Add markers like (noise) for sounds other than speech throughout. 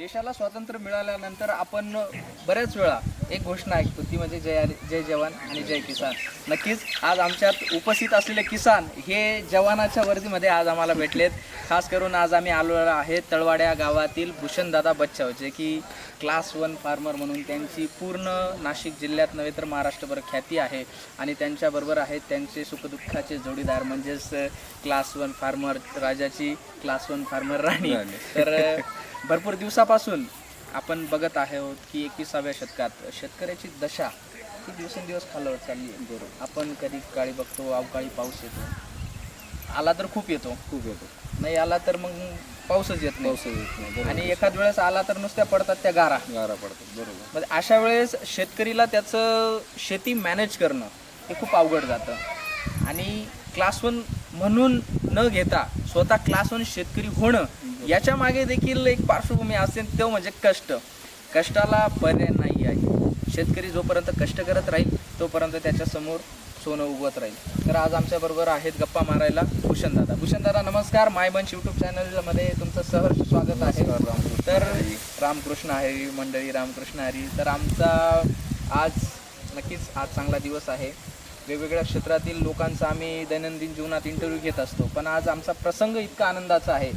देशाला स्वातंत्र्य मिळाल्यानंतर आपण बऱ्याच वेळा एक घोषणा ऐकतो ती म्हणजे जय जय जवान आणि जय किसान. नक्कीच आज आमच्यात उपस्थित असलेले किसान हे जवानाच्या वर्दीमध्ये आज आम्हाला भेटलेत. खास करून आज आम्ही आलो आहे तळवाड्या गावातील भूषणदादा बच्चाव जे की क्लास वन फार्मर म्हणून त्यांची पूर्ण नाशिक जिल्ह्यात नव्हे तर महाराष्ट्रभर ख्याती आहे आणि त्यांच्याबरोबर आहेत त्यांचे सुखदुःखाचे जोडीदार म्हणजेच क्लास वन फार्मर राजाची क्लास वन फार्मर राणी. तर (laughs) भरपूर दिवसापासून आपण बघत आहोत की एकविसाव्या शतकात शेतकऱ्याची दशा ही दिवसेंदिवस खालावत चालली आहे. बरोबर. आपण कधी काळी बघतो अवकाळी पाऊस येतो. आला तर खूप येतो. खूप येतो. नाही आला तर मग पाऊसच येत नाही. पाऊस येत नाही. बरोबर. आणि एखाद वेळेस आला तर नुसत्या पडतात त्या गारा. गारा पडतात. बरोबर. म्हणजे अशा वेळेस शेतकरीला त्याचं शेती मॅनेज करणं हे खूप अवघड जातं. आणि क्लास वन म्हणून न घेता स्वतः क्लास वन शेतकरी होणं याच्या मागे देखील एक पार्श्वभूमी असते तो म्हणजे कष्ट. कष्टाला पर्याय नाही आहे. शेतकरी जोपर्यंत कष्ट करत राहील तोपर्यंत त्याच्यासमोर सोनं उगवत राहील. तर आज आमच्याबरोबर आहेत गप्पा मारायला भूषणदादा भूषणदादा नमस्कार. मायबंश यूट्यूब चॅनलमध्ये तुमचं सहर्ष स्वागत आहे. तर रामकृष्ण हरी मंडळी रामकृष्ण हरी. तर आमचा आज नक्कीच आज चांगला दिवस आहे. वेगवेगळ्या क्षेत्रातील लोकांचा आम्ही दैनंदिन जीवनात इंटरव्ह्यू घेत असतो. पण आज आमचा प्रसंग इतका आनंदाचा आहे.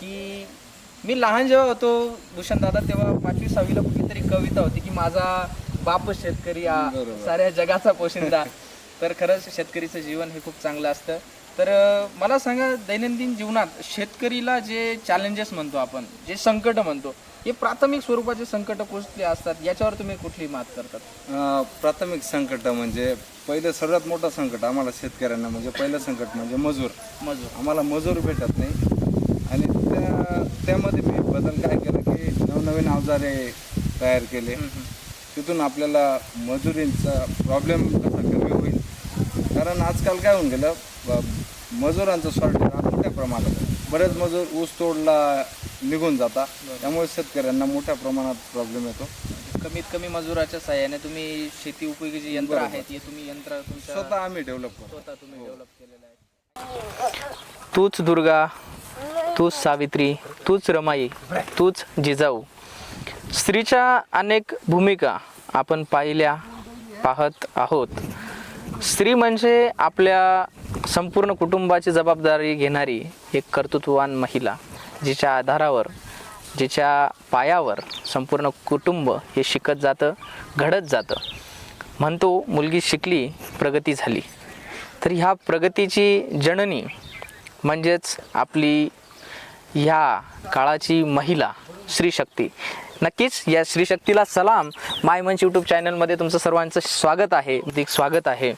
की मी लहान जेव्हा होतो भूषणदादा तेव्हा पाचवी सहावीला कुठलीतरी कविता होती की माझा बाप शेतकरी हा. साऱ्या जगाचा पोशिंदा. तर खरंच शेतकरीचं जीवन हे खूप चांगलं असतं. तर मला सांगा दैनंदिन जीवनात शेतकरीला जे चॅलेंजेस म्हणतो आपण जे संकट म्हणतो हे प्राथमिक स्वरूपाचे संकट कुठले असतात? याच्यावर तुम्ही कुठली मात करतात? प्राथमिक संकट म्हणजे पहिलं सर्वात मोठं संकट आम्हाला शेतकऱ्यांना म्हणजे पहिलं संकट म्हणजे मजूर. मजूर. आम्हाला मजूर भेटत नाही. त्यामध्ये मी बदल काय केलं की नवनवीन अवजारे तयार केले. तिथून आपल्याला मजुरींचा प्रॉब्लेम कसा कमी होईल? कारण आजकाल काय होऊन गेलं मजुरांचं शॉर्टेज आज मोठ्या प्रमाणात बरेच मजूर ऊस तोडला निघून जाता त्यामुळे शेतकऱ्यांना मोठ्या प्रमाणात प्रॉब्लेम येतो. कमीत कमी मजुराच्या सहाय्याने तुम्ही शेती उपयोगी जी यंत्र आहेत हे तुम्ही यंत्र स्वतः आम्ही डेव्हलप करतो. स्वतः तुम्ही डेव्हलप केलेलं आहे. तूच दुर्गा. तूच सावित्री तूच रमाई तूच जिजाऊ. स्त्रीच्या अनेक भूमिका आपण पाहिल्या पाहत आहोत. स्त्री म्हणजे आपल्या संपूर्ण कुटुंबाची जबाबदारी घेणारी एक कर्तृत्ववान महिला जिच्या आधारावर जिच्या पायावर संपूर्ण कुटुंब हे शिकत जातं घडत जातं. म्हणतो मुलगी शिकली प्रगती झाली. तर ह्या प्रगतीची जननी म्हणजेच आपली ह्या काळाची महिला श्रीशक्ती नक्कीच या श्रीशक्तीला सलाम. माय मंच यूट्यूब चॅनलमध्ये तुमचं सर्वांचं स्वागत आहे. स्वागत आहे.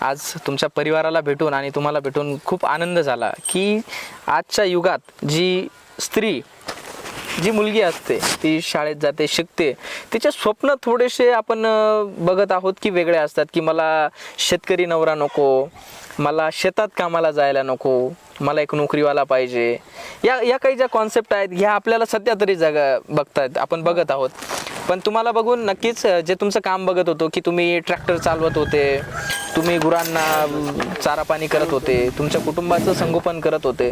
आज तुमच्या परिवाराला भेटून आणि तुम्हाला भेटून खूप आनंद झाला की आजच्या युगात जी स्त्री जी मुलगी असते ती शाळेत जाते शिकते तिचे स्वप्न थोडेसे आपण बघत आहोत की वेगळे असतात की मला शेतकरी नवरा नको मला शेतात कामाला जायला नको मला एक नोकरीवाला पाहिजे. या या काही ज्या कॉन्सेप्ट आहेत ह्या आपल्याला सध्या तरी जगा बघतायत आपण बघत आहोत. पण तुम्हाला बघून नक्कीच जे तुमचं काम बघत होतो की तुम्ही ट्रॅक्टर चालवत होते तुम्ही गुरांना चारा पाणी करत होते तुमच्या कुटुंबाचं संगोपन करत होते.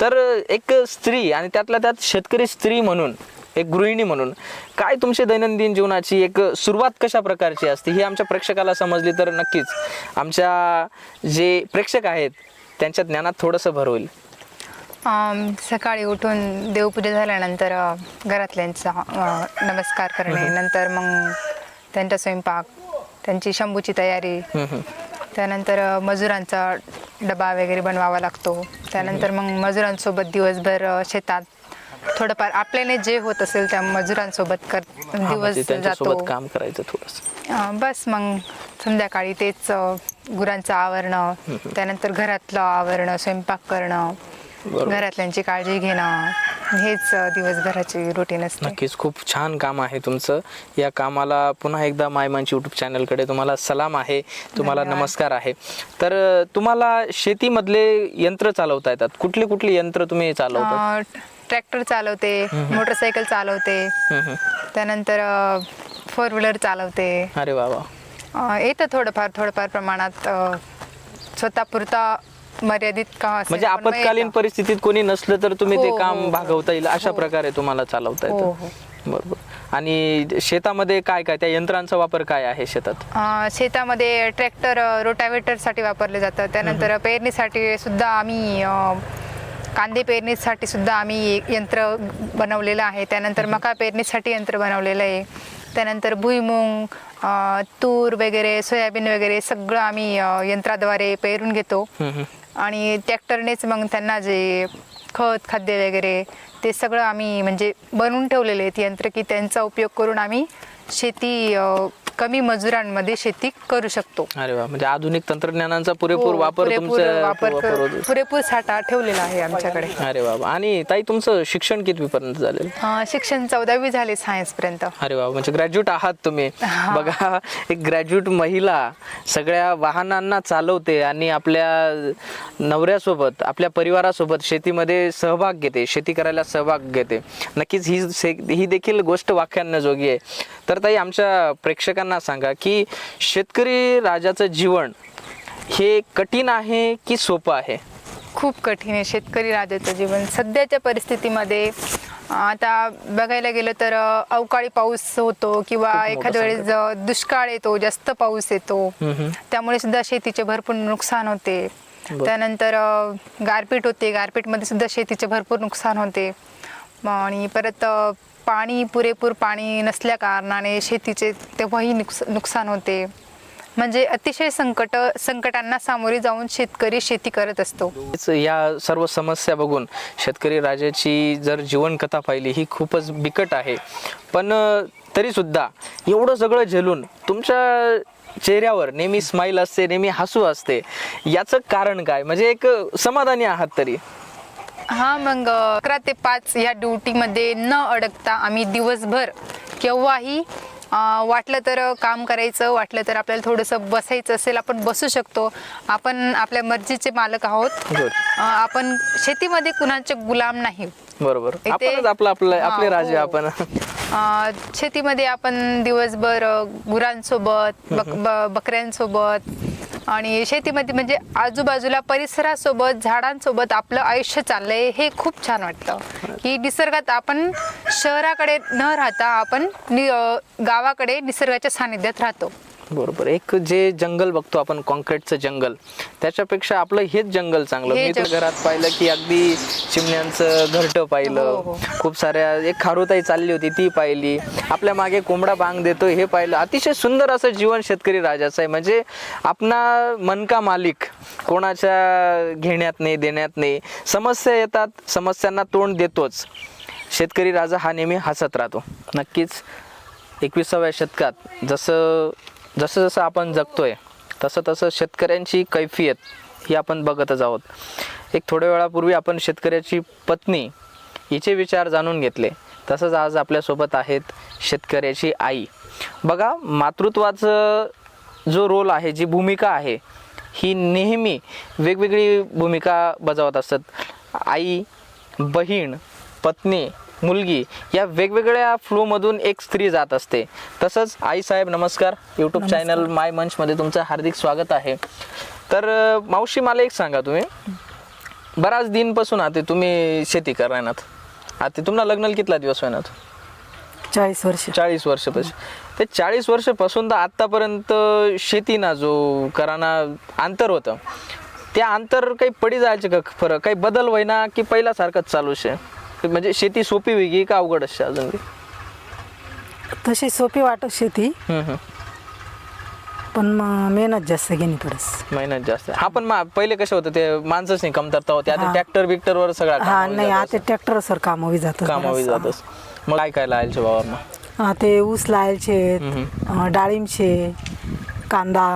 तर एक स्त्री आणि त्यातल्या त्यात शेतकरी स्त्री म्हणून एक गृहिणी म्हणून काय तुमच्या दैनंदिन जीवनाची एक सुरुवात कशा प्रकारची असते ही आमच्या प्रेक्षकाला समजली तर नक्कीच. आमच्या जे प्रेक्षक आहेत त्यांच्या ज्ञानात थोडंसं भर होईल. अम, सकाळी उठून देवपूजा झाल्यानंतर अ, घरातल्यांचा अ, नमस्कार करणे नंतर मग त्यांचा स्वयंपाक त्यांची शंभूची तयारी हम्म, हम्म. त्यानंतर अ, मजुरांचा डबा वगैरे बनवावा लागतो. त्यानंतर मग मजुरांसोबत दिवसभर अ, शेतात थोडंफार आपल्याने जे होत असेल त्या मजुरांसोबत कर हा, दिवस म्हणजे जातो. काम करायचं थोडंसं. अ, बस मग संध्याकाळी तेच अ, गुरांचं आवरणं त्यानंतर घरातलं आवरणं स्वयंपाक करणं. घरातल्यांची काळजी घेणं हेच दिवसभराची रुटीन असते. नक्कीच खूप छान काम आहे तुमचं. या कामाला पुन्हा एकदा मायमांची यूट्यूब चॅनलकडे तुम्हाला सलाम आहे. तुम्हाला. नमस्कार आहे. तर तुम्हाला शेतीमधले यंत्र चालवता येतात. कुठली कुठली यंत्र तुम्ही चालवता? ट्रॅक्टर चालवते मोटरसायकल चालवते. त्यानंतर फोर व्हीलर चालवते. अरे वा अ, येतं थोडंफार थोडंफार प्रमाणात स्वतःपुरता मर्यादित असेल म्हणजे पण मग आपत्कालीन परिस्थितीत कोणी नसलं तर तुम्ही हो, ते हो, काम हो. भागवता येईल अशा प्रकारे तुम्हाला चालवता हो येतं. हो बरोबर. आणि शेतामध्ये काय काय त्या यंत्रांचा वापर काय आहे शेतात? अं, शेतामध्ये ट्रॅक्टर रोटावेटरसाठी वापरले जातं. त्यानंतर पेरणीसाठी सुद्धा आम्ही अं, कांदे पेरणीसाठी सुद्धा आम्ही एक यंत्र बनवलेलं आहे. त्यानंतर मका पेरणीसाठी यंत्र बनवलेलं आहे. त्यानंतर भुईमुंग तूर वगैरे सोयाबीन वगैरे सगळं आम्ही यंत्राद्वारे पेरून घेतो. आणि ट्रॅक्टरनेच मग त्यांना जे खत खाद्य वगैरे ते सगळं आम्ही म्हणजे बनवून ठेवलेले आहेत यंत्र की त्यांचा उपयोग करून आम्ही शेती कमी मजुरांमध्ये शेती करू शकतो. अरे वा म्हणजे आधुनिक तंत्रज्ञानाचा पुरेपूर हो, वापर पुरेपूर तुमच्या वापर वापर कर- होतो. पुरेपूर साठा ठेवलेला आहे आमच्याकडे. अरे वा आणि ताई तुमचं शिक्षण कितवीपर्यंत झालेलं? अ, शिक्षण चौदावी झाले सायन्स पर्यंत अरे वा म्हणजे ग्रॅज्युएट आहात तुम्ही. बघा एक ग्रॅज्युएट महिला सगळ्या वाहनांना चालवते आणि आपल्या नवऱ्यासोबत आपल्या परिवारासोबत शेतीमध्ये सहभाग घेते शेती करायला सहभाग घेते. नक्कीच ही से- ही देखील गोष्ट वाख्यान्नजोगी आहे. तर ताई आमच्या प्रेक्षकांना सांगा की शेतकरी राजाचं जीवन हे कठीण आहे की सोपं आहे? खूप कठीण आहे शेतकरी राजाचं जीवन. सध्याच्या परिस्थितीमध्ये आता बघायला गेलं तर अवकाळी पाऊस होतो किंवा एखाद्या वेळेस दुष्काळ येतो जास्त पाऊस येतो. त्यामुळे सुद्धा शेतीचे भरपूर नुकसान होते. त्यानंतर गारपीट होते. गारपीटमध्ये सुद्धा शेतीचे भरपूर नुकसान होते. आणि परत पाणी पुरेपूर पाणी नसल्या कारणाने शेतीचे तेव्हाही नुकस नुकसान होते. म्हणजे अतिशय संकट संकटांना सामोरे जाऊन शेतकरी शेती करत असतो. या सर्व समस्या बघून शेतकरी राजाची जर जीवनकथा पाहिली ही खूपच बिकट आहे. पण तरी सुद्धा एवढं सगळं झेलून तुमच्या चेहऱ्यावर नेहमी स्माईल असते नेहमी हसू असते. याचं कारण काय? म्हणजे एक समाधानी आहात तरी. हा मग अकरा ते पाच या ड्युटीमध्ये न अडकता आम्ही दिवसभर केव्हाही वाटलं तर काम करायचं वाटलं तर आपल्याला थोडंसं बसायचं असेल आपण बसू शकतो. आपण आपल्या मर्जीचे मालक आहोत. आपण शेतीमध्ये कुणाचे गुलाम नाही. बरोबर. आपलं आपलं आपले राजे हो. आपण. शेतीमध्ये आपण दिवसभर गुरांसोबत बक बकऱ्यांसोबत आणि शेतीमध्ये म्हणजे आजूबाजूला परिसरासोबत झाडांसोबत आपलं आयुष्य चाललंय हे खूप छान वाटतं की निसर्गात आपण शहराकडे न राहता आपण नि गावाकडे निसर्गाच्या सानिध्यात राहतो. बरोबर. एक जे जंगल बघतो आपण कॉन्क्रीटचं जंगल त्याच्यापेक्षा आपलं हेच जंगल चांगलं. हे मी तर जंगल. घरात पाहिलं की अगदी चिमण्यांचं घरटं हो, पाहिलं. हो. खूप साऱ्या एक खारुताई चालली होती ती पाहिली. आपल्या मागे कोंबडा बांग देतो हे पाहिलं. अतिशय सुंदर असं जीवन शेतकरी राजाचं आहे. म्हणजे आपणा मन का मालिक कोणाच्या घेण्यात नाही देण्यात नाही. समस्या येतात समस्यांना तोंड देतोच. शेतकरी राजा हा नेहमी हसत राहतो. नक्कीच एकविसाव्या शतकात जसं जसं जसं आपण जगतोय तसं तसं शेतकऱ्यांची कैफियत ही आपण बघतच आहोत. एक थोड्या वेळापूर्वी आपण शेतकऱ्याची पत्नी हिचे विचार जाणून घेतले. तसंच आज आपल्यासोबत आहेत शेतकऱ्याची आई. बघा मातृत्वाचं जो रोल आहे जी भूमिका आहे ही नेहमी वेगवेगळी भूमिका बजावत असतात. आई बहीण पत्नी मुलगी या वेगवेगळ्या फ्लोमधून एक स्त्री जात असते. तसंच आई साहेब नमस्कार. यूट्यूब चॅनल माय मंचमध्ये तुमचं हार्दिक स्वागत आहे. तर मावशी मला एक सांगा तुम्ही. बराच दिनपासून आता तुम्ही शेती करणार आता तुम्हाला लग्नाला कितला दिवस होणार चाळीस वर्ष. चाळीस वर्षापासून. ते चाळीस वर्षापासून तर आत्तापर्यंत शेती ना जो कराना अंतर होतं. त्या अंतर काही पडी जायचे का? फरक काही बदल व्हायना की पहिल्यासारखंच चालू शे म्हणजे शेती सोपी वेगळी का अवघड असते अजून बी? तशी सोपी वाटत शेती. हम्म, हम्म. पण मग मेहनत जास्त घेणी पडस. मेहनत जास्त. हा पण मा- पहिले कसं होतं ते माणसंच नाही कमतरता होते. आता. ट्रॅक्टर बिक्टरवर सगळा हा नाही आता ट्रॅक्टर सर कामावी जात कामावी जातच मग काय काय लायचे बाबा हा ते ऊस लायचे हम्म. डाळिंबचे कांदा.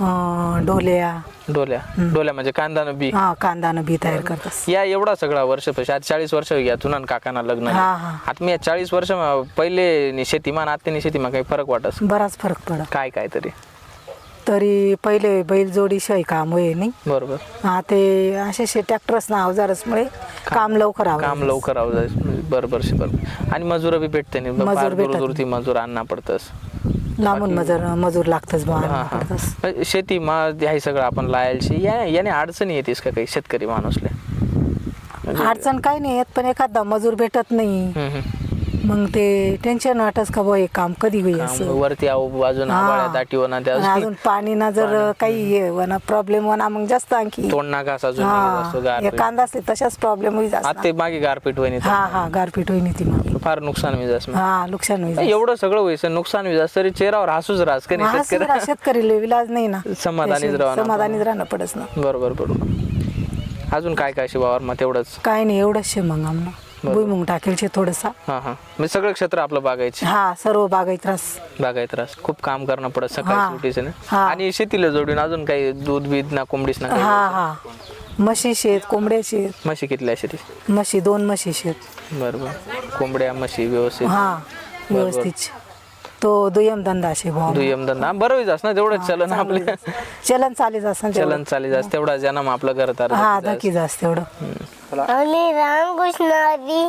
अं, डोल्या. डोल्या. डोल्या म्हणजे कांदा न बी. हा कांदानं बी तयार करतस या एवढा सगळा वर्ष पशी आता चाळीस वर्ष घ्या तुना काकांना लग्न. हा, हा. आता मी या चाळीस वर्ष म- पहिले नि शेतीमान आता शेतीमा काही फरक वाटस बराच फरक पडत. काय काय तरी. तरी पहिले बैलजोडी शिवाय काम होय नाही. बरोबर. हा ते असे शे ट्रॅक्टरच ना अवजारचमुळे काम लवकर. काम लवकर आवडायचं बरोबर बरोबर. आणि मजूर बी भेटते नाही. मजूर दूर भेटत दूर ती मजूर आणणं पडतस लांबून मजूर मजूर लागतच बा शेती मा हे सगळं आपण लायलशी. या याने अडचणी येतेस का काही शेतकरी माणूसले? अडचण काही नाही येत पण एखादा मजूर भेटत नाही. मग ते टेन्शन वाटच का बुवा हे काम कधी होईल असं? वरती आहो बाजून हा. दाटी होणार त्या आणि अजून पाणी ना जर काही हे प्रॉब्लेम होणार मग जास्त आणखी. तोंड नाका अजून निघत असतो हा गार कांदा असले तशाच प्रॉब्लेम होईल जास्त. आता ते मागे गारपीट होईन हा हा गारपीट होईन ती मग. फार नुकसान होईल हा नुकसान होईल एवढं सगळं व्हायचं नुकसान होईल तरी चेहऱ्यावर हसूच राहस का नाही? शेतकरी विलाज नाही ना. समाधानीच ना समाधानीच राहणं पडस ना. बरोबर बरोबर. अजून काय काय शिवावर मग तेवढंच काय नाही एवढंच शे मग आम्हाला. भुईमुंग टाकेल शे थोडसा. हा हा. म्हणजे सगळं क्षेत्र आपलं बागायचे. हा सर्व बागायत रास. बागायत रास. खूप काम करणं पडत हा. सकाळी सुटीचं ना हा. आणि शेतीला जोडून अजून काही दूध बीध ना कोंबडीस ना काही? हा हा. म्हशी शेत कोंबड्या शेत. म्हशी कितल्या शेती म्हशी दोन म्हशी शेत. बरोबर. कोंबड्या म्हशी व्यवस्थित. हा व्यवस्थित. तो दुय्यम धंदा शे भाऊ. दुय्यम धंदा. बरं होईल ना तेवढं चलन आपले. चलन चालीच असं चलन चाली जास्त तेवढा. जन्म आपलं करतात हा धकी जास्त. तेवढं. आणि रामकृष्ण आधी.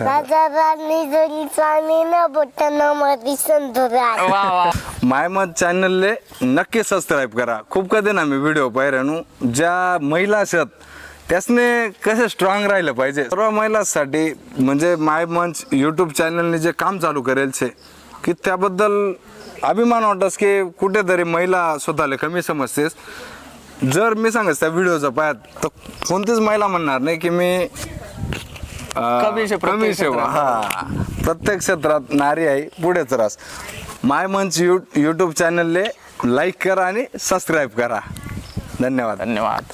राजा राणी जरी चाणी न बोटांना मध्ये संतोरा मायमत चॅनलले नक्की सबस्क्राईब करा. खूप कधी ना मी व्हिडिओ पाहिल्यानु ज्या महिला असत त्यासने कसे स्ट्रॉंग राहिलं पाहिजे. सर्व महिलांसाठी म्हणजे माय मंच यूट्यूब चॅनलने जे काम चालू करेल छे की त्याबद्दल अभिमान वाटस की कुठेतरी महिला स्वतःला कमी समजतेस. जर मी सांगत त्या व्हिडिओचा पायात तर कोणतीच महिला म्हणणार नाही की मी अं, कमी शे- प्रत्येक कमी हा. प्रत्येक क्षेत्रात नारी आहे पुढेच रास. माय मंच यू यूट्यूब चॅनलले लाईक करा आणि सबस्क्राईब करा. धन्यवाद. धन्यवाद.